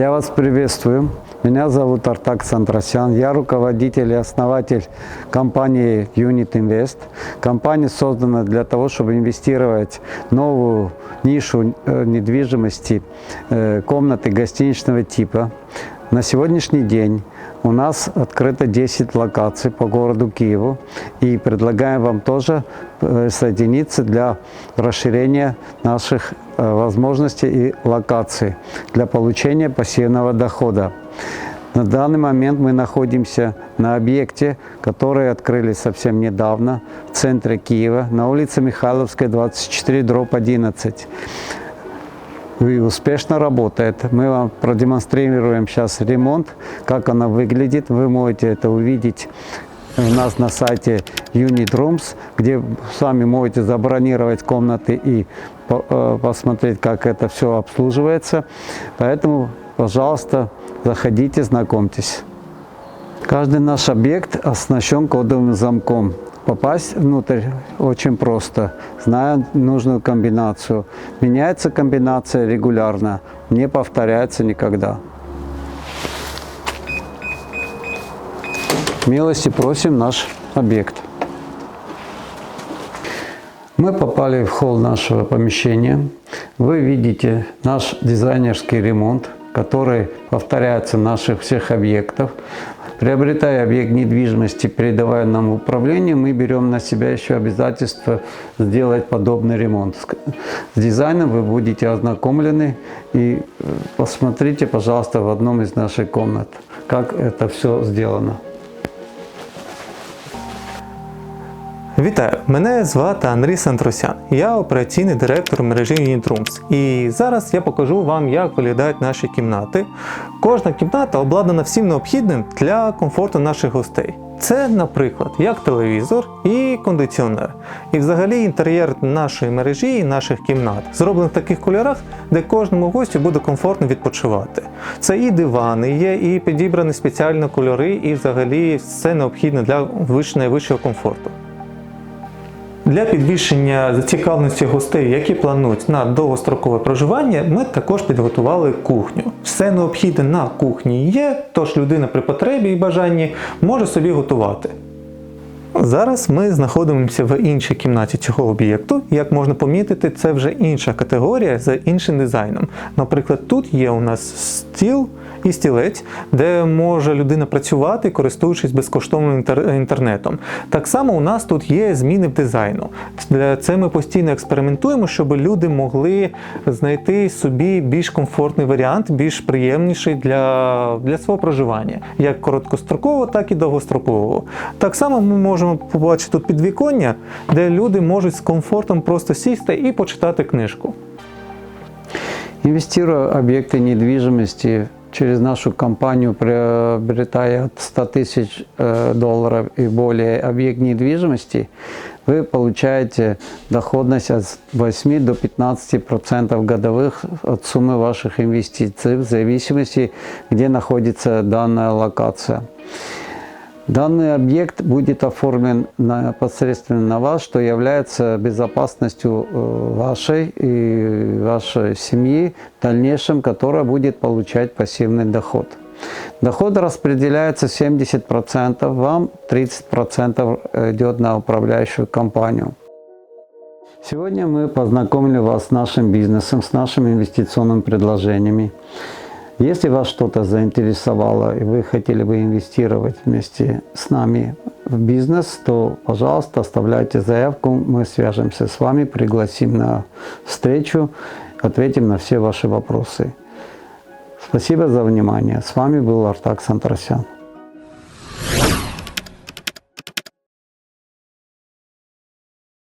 Я вас приветствую. Меня зовут Артак Сандрасян. Я руководитель и основатель компании Unit Invest. Компания создана для того, чтобы инвестировать в новую нишу э, недвижимости, э, комнаты гостиничного типа. На сегодняшний день у нас открыто 10 локаций по городу Киеву и предлагаем вам тоже присоединиться для расширения наших э, возможностей и локаций для получения пассивного дохода. На данный момент мы находимся на объекте, который открыли совсем недавно в центре Киева, на улице Михайловской, 24, дробь 11 и успешно работает. Мы вам продемонстрируем сейчас ремонт, как она выглядит. Вы можете это увидеть у нас на сайте Unit Rooms, где сами можете забронировать комнаты и э, посмотреть, как это все обслуживается. Поэтому, пожалуйста, заходите, знакомьтесь. Каждый наш объект оснащен кодовым замком. Попасть внутрь очень просто, зная нужную комбинацию. Меняется комбинация регулярно, не повторяется никогда. Милости просим наш объект. Мы попали в холл нашего помещения. Вы видите наш дизайнерский ремонт, который повторяется наших всех объектов. Приобретая объект недвижимости, передавая нам в управление, мы берем на себя еще обязательство сделать подобный ремонт. С дизайном вы будете ознакомлены и э, посмотрите, пожалуйста, в одном из наших комнат, как это все сделано. Вітаю! Мене звати Андрій Сантросян. Я операційний директор мережі Unitrooms. І зараз я покажу вам, як виглядають наші кімнати. Кожна кімната обладнана всім необхідним для комфорту наших гостей. Це, наприклад, як телевізор і кондиціонер. І взагалі інтер'єр нашої мережі і наших кімнат зроблений в таких кольорах, де кожному гостю буде комфортно відпочивати. Це і дивани є, і підібрані спеціально кольори, і взагалі все необхідне для найвищого комфорту. Для підвищення зацікавленості гостей, які планують на довгострокове проживання, ми також підготували кухню. Все необхідне на кухні є, тож людина при потребі і бажанні може собі готувати. Зараз ми знаходимося в іншій кімнаті цього об'єкту. Як можна помітити, це вже інша категорія за іншим дизайном. Наприклад, тут є у нас стіл і стілець, де може людина працювати, користуючись безкоштовним інтернетом. Так само у нас тут є зміни в дизайну. Для це ми постійно експериментуємо, щоб люди могли знайти собі більш комфортний варіант, більш приємніший для, для свого проживання, як короткостроково, так і довгострокового. Так само ми можемо побачити тут підвіконня, де люди можуть з комфортом просто сісти і почитати книжку. Инвестируя в объекты недвижимости через нашу компанию, приобретая от 100 тысяч э, долларов и более объект недвижимости, вы получаете доходность от 8 до 15 процентов годовых от суммы ваших инвестиций в зависимости, где находится данная локация. Данный объект будет оформлен непосредственно на вас, что является безопасностью э, вашей и вашей семьи в дальнейшем, которая будет получать пассивный доход. Доход распределяется 70% вам, 30% идет на управляющую компанию. Сегодня мы познакомили вас с нашим бизнесом, с нашими инвестиционными предложениями. Если вас что-то заинтересовало и вы хотели бы инвестировать вместе с нами в бизнес, то, пожалуйста, оставляйте заявку, мы свяжемся с вами, пригласим на встречу, ответим на все ваши вопросы. Спасибо за внимание. С вами был Артак Сантрасян.